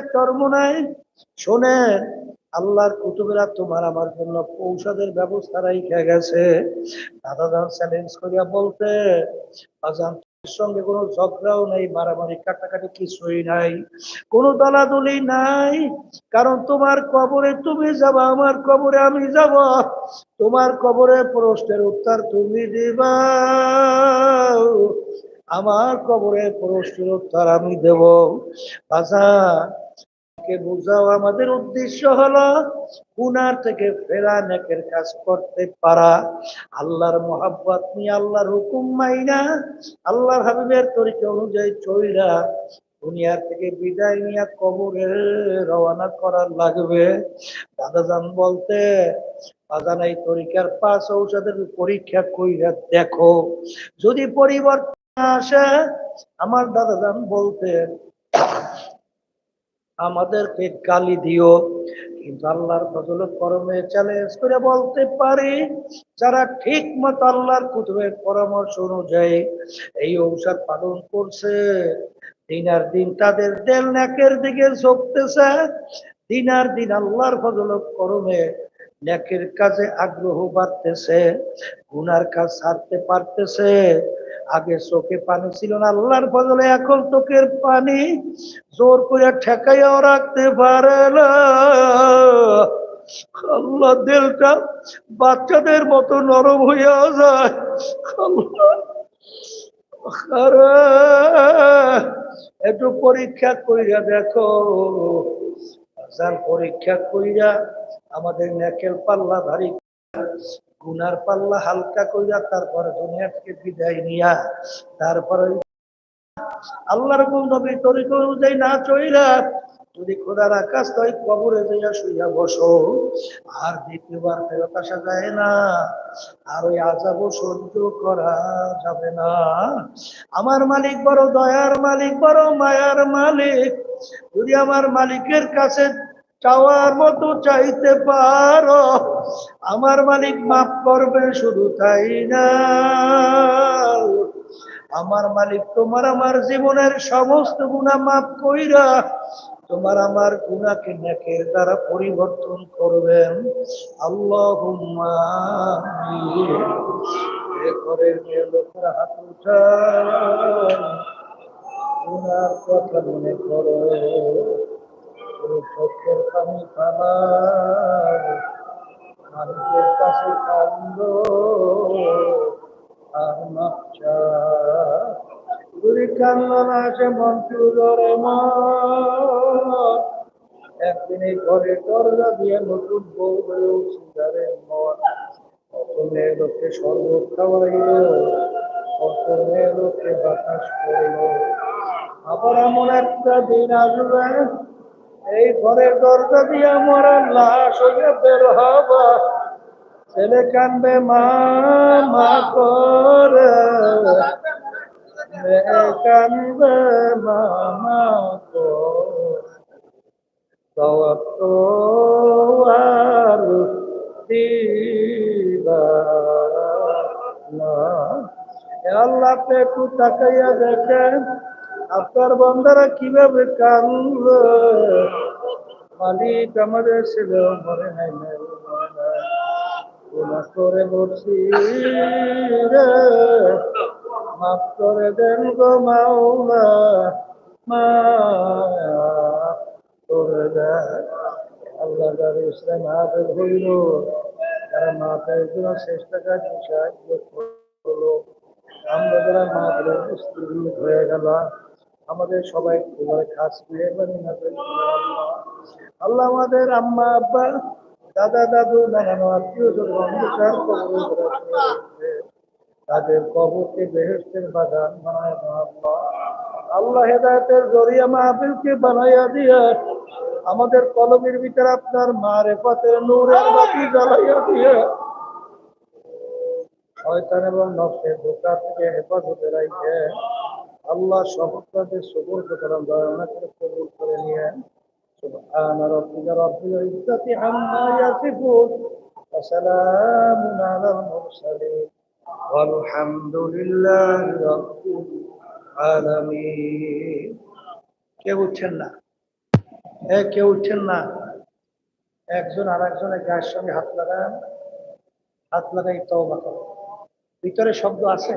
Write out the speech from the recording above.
কর্ম নাই। শোনেন আল্লাহর কুতুবেরা তোমার আমার জন্য ঔষধের ব্যবস্থা রাইখা গেছে। দাদা চ্যালেঞ্জ করিয়া বলতে সঙ্গে কোনো ঝগড়াও মারামারি কাটাকাটি কিছুই নাই। কোনো দলাদলি নাই। কারণ তোমার কবরে তুমি যাবা, আমার কবরে আমি যাব। তোমার কবরে প্রশ্নের উত্তর তুমি দিবা। আমার কবরে প্রশ্নের উত্তর আমি দেব। বাজা কে বুঝাও, আমাদের উদ্দেশ্য হলো গুনার থেকে ফেরা নেকের কাজ করতে পারা। আল্লাহর মোহাব্বত নিয়ে আল্লাহর হুকুম মাইনা, আল্লাহর হাবিবের তরিকা অনুযায়ী চইরা দুনিয়ার থেকে বিদায় নিয়ে কবরে রওনা করার লাগবে। দাদা যান বলতে, বাজান, এই তরিকার পাঁচ ঔষধের পরীক্ষা কইরা দেখো। যদি পরিবর্তন আসে, আমার দাদা যান বলতেন আমাদেরকে গালি দিও। কিন্তু আল্লাহর ফজল করমে চ্যালেঞ্জ করে বলতে পারি, যারা ঠিক মতো আল্লাহর কুতুবের পরামর্শ অনুযায়ী এই ঔষধ পালন করছে, দিন আর দিন তাদের দেল ন্যাকের দিকে ঝুঁকতেছে, দিন আর দিন আল্লাহর ফজল করমে ন্যাকের কাজে আগ্রহ বাড়তেছে, গুনার কাজ ছাড়তে পারতেছে। আগে চোখে পানি ছিল না, আল্লাহর ফজলে এখন চোখের পানি। জোর করে ঠেকাইয়াও রাখতে পারে না। আল্লাহ বাচ্চাদের মতো নরম হইয়া যায়। একটু পরীক্ষা করিয়া দেখো। যার পরীক্ষা কইরা আমাদের নেকেল পাল্লা গুনার পাল্লা হালকা কইরা তারপরে দুনিয়া থেকে বিদায় নিয়া, তারপরে আল্লাহর কোন নবী তরিকা অনুযায়ী না চইরা যদি খোদার আকাশ তাই কবরে যাইয়া শুইয়া বসো, আর দ্বিতীয়বার ফেরত আসা যায় না, আর ওই আজাব সহ্য করা যাবে না। আমার মালিক বড় দয়ার মালিক, বড় মায়ার মালিক, যদি আমার মালিকের কাছে চাওয়ার মতো চাইতে পারো। আমার মালিক মাফ করবে, শুধু তাই না। আমার মালিক, তোমার আমার জীবনের সমস্ত গুণা মাফ কইরা তোমার আমার গুণাকে নেকের দ্বারা পরিবর্তন করবেন। আল্লাহ ঘরের মেয়ে লোকের হাত উঠান গুনার কথা মনে করো। একদিন ঘরে দরজা দিয়ে নতুন বউ হয়ে উঠছে মন। মেয়ে লোককে শরবত খাওয়াইল মেয়ে লোককে বাতাস করল। আবার এমন একটা দিন আসবে এই ঘরের দরজা দিয়ে আমার লাশ হয়ে বের হবা। ছেলে কানবে মা করে। কানবে মা মা তো আর আল্লাহ একটু তাকাইয়া দেখেন। আপনার বন্ধারা কীভাবে কানল মালিক আমাদের ছেলে মরে নাই গুনাহ করে রে, মাফ করে দেন গো মাওলা মাফ করে দেন। আল্লাহ যারা ইসলাম হাফেজ হইল তারা মাফের জন্য চেষ্টা কাজ সাহায্য করল। আমরা যারা মাফের স্ত্রী হয়ে গেল আমাদের সবাই খুবই খাস মেহরবানি আল্লাহ। আমাদের আম্মা, আব্বা, দাদা, দাদু নানানো আত্মীয় স্বজন তাদের কবরকে বেহেস্তের বাগান বানায় আল্লাহ আল্লাহ হেদায়তের জরিয়া মাহফিলকে বানাইয়া দিয়া আমাদের কলমের ভিতরে আপনার মারেফাতের নূরের বাতি জ্বালাইয়া দিয়া শয়তান এবং নফসের ধোকা থেকে হেফাজতে রাখে আল্লাহ সমস্তাদের সবুর করাম দয়া করে কবুল করে নিয়ে سبحان ربك رب العزة عما يصفون وسلام على المرسلين والحمد لله رب العالمين কে বুঝছেন না এ কেউ উঠছেন না একজন আর একজনের গায়ের সঙ্গে হাত লাগান হাত লাগাই তওবা করো ভিতরে শব্দ আছে